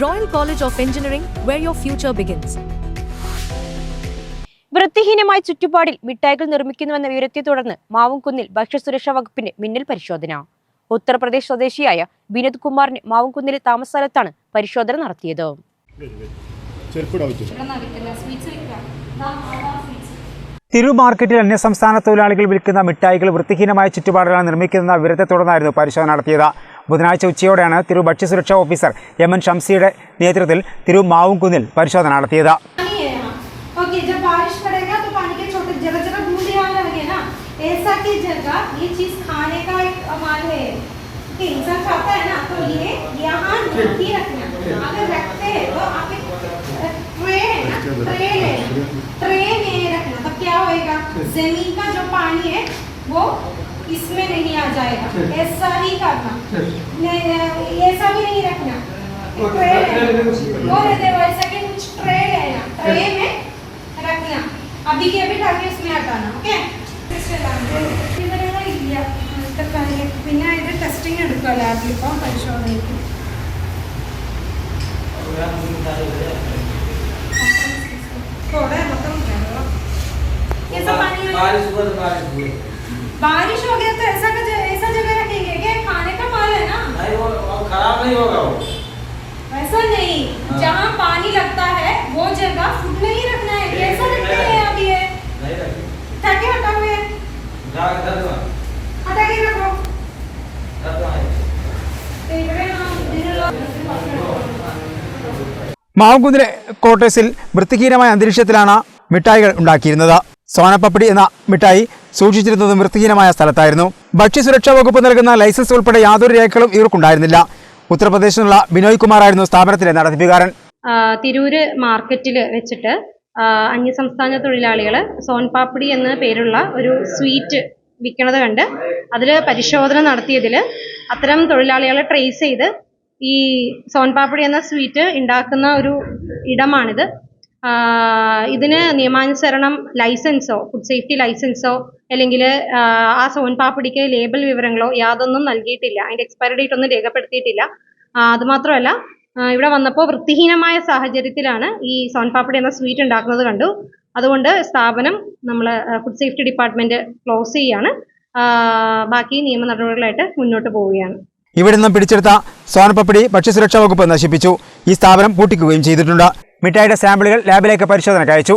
Royal College of Engineering, where your future begins. വൃത്തിഹീനമായ ചുറ്റുപാടിൽ മിഠായികൾ നിർമ്മിക്കുന്നുവെന്ന വിവരത്തെ തുടർന്ന് മാവുംകുന്നിൽ ഭക്ഷ്യസുരക്ഷാ വകുപ്പിന്റെ മിന്നൽ പരിശോധന. ഉത്തർപ്രദേശ് സ്വദേശിയായ വിനോദ് കുമാറിന് മാവുംകുന്നിലെ താമസസ്ഥലത്താണ് പരിശോധന നടത്തിയത്. തിരു മാർക്കറ്റിൽ അന്യസംസ്ഥാന തൊഴിലാളികൾ വിൽക്കുന്ന മിഠായികൾ വൃത്തിഹീനമായ ചുറ്റുപാടുകളാണ് നിർമ്മിക്കുന്ന വിവരത്തെ തുടർന്നായിരുന്നു പരിശോധന നടത്തിയത് ബുധനാഴ്ച ഉച്ചയോടെയാണ് തിരു ഭക്ഷ്യസുരക്ഷാ ഓഫീസർ എം എൻ ഷംസിയുടെ നേതൃത്വത്തിൽ തിരു മാവുംകുന്നിൽ പരിശോധന നടത്തിയത് पानी है यहाँ ओके जब बारिश पड़ेगा तो पानी के छोटे जरा जरा बूंदे आ रहेंगे ना ऐसा की जगह ये चीज खाने का एक अमाल है कि इंसान खाता है ना तो ये यहाँ नहीं रखना अगर रखते हैं तो आप एक ट्रे है ना ट्रे है ट्रे जमीन का जो पानी है वो इसमें नहीं आ जाएगा ऐसा ही करना नहीं ऐसा भी नहीं रखना ट्रे वो रहते वैसा के कुछ ट्रे है ना ट्रे में रखना अभी के अभी ढाके उसमें हटाना ओके വിവരങ്ങൾ ഇല്ല ഇന്നത്തെ കാര്യം പിന്നെ ഇത് ടെസ്റ്റിംഗ് എടുക്കുക ലാബിൽ ഇപ്പോൾ പരിശോധനയ്ക്ക് तो बारिश हुई बारिश हो गया तो ऐसा का ज- ऐसा जगह रखेंगे क्या खाने का माल है ना नहीं वो वो खराब नहीं होगा वो वैसा नहीं हाँ। जहाँ पानी लगता है वो जगह फूड नहीं रखना है कैसा रखते हैं अभी ये नहीं रखी ताकि हटा हुए उठा के धर दो हटा के रखो धर दो है तो इधर हम इधर മാവുംകുന്നിലെ ക്വാർട്ടേഴ്സിൽ വൃത്തിഹീനമായ അന്തരീക്ഷത്തിലാണ് മിഠായികൾ ഉണ്ടാക്കിയിരുന്നത് സോനപ്പപ്പടി എന്ന മിഠായി സൂക്ഷിച്ചിരുന്നത് വൃത്തിഹീനമായ സ്ഥലത്തായിരുന്നു. ഭക്ഷ്യസുരക്ഷാ വകുപ്പ് നൽകുന്ന ലൈസൻസ് ഉൾപ്പെടെ യാതൊരു രേഖകളും ഇവർക്കുണ്ടായിരുന്നില്ല. ഉത്തർപ്രദേശിൽ നിന്നുള്ള ബിനോയ് കുമാർ ആയിരുന്നു സ്ഥാപനത്തിലെ നടത്തിപ്പുകാരൻ. തിരൂര് മാർക്കറ്റിൽ വെച്ചിട്ട് അന്യസംസ്ഥാന തൊഴിലാളികൾ സോൻപാപ്പിടി എന്ന പേരുള്ള ഒരു സ്വീറ്റ് വിൽക്കണത് കണ്ട് അതിൽ പരിശോധന നടത്തിയതിൽ അത്തരം തൊഴിലാളികളെ ട്രേസ് ചെയ്ത് ഈ സോൻപാപ്പിടി എന്ന സ്വീറ്റ് ഉണ്ടാക്കുന്ന ഒരു ഇടമാണിത്. ഇതിന് നിയമാനുസരണം ലൈസൻസോ ഫുഡ് സേഫ്റ്റി ലൈസൻസോ അല്ലെങ്കിൽ ആ സോൻപാപ്പിടിക്ക് ലേബൽ വിവരങ്ങളോ യാതൊന്നും നൽകിയിട്ടില്ല. അതിന്റെ എക്സ്പയറി ഡേറ്റ് ഒന്നും രേഖപ്പെടുത്തിയിട്ടില്ല. അതുമാത്രമല്ല ഇവിടെ വന്നപ്പോൾ വൃത്തിഹീനമായ സാഹചര്യത്തിലാണ് ഈ സോൻപാപ്പടി എന്ന സ്വീറ്റ് ഉണ്ടാക്കുന്നത് കണ്ടു. അതുകൊണ്ട് സ്ഥാപനം നമ്മൾ ഫുഡ് സേഫ്റ്റി ഡിപ്പാർട്ട്മെന്റ് ക്ലോസ് ചെയ്യാണ്. ബാക്കി നിയമ നടപടികളായിട്ട് മുന്നോട്ട് പോവുകയാണ്. ഇവിടെ നിന്നും പിടിച്ചെടുത്ത സോനപ്പപ്പടി ഭക്ഷ്യസുരക്ഷാ വകുപ്പ് നശിപ്പിച്ചു. ഈ സ്ഥാപനം പൂട്ടിക്കുകയും ചെയ്തിട്ടുണ്ട്. മിഠായിയുടെ സാമ്പിളുകൾ ലാബിലേക്ക് പരിശോധനയ്ക്ക് അയച്ചു.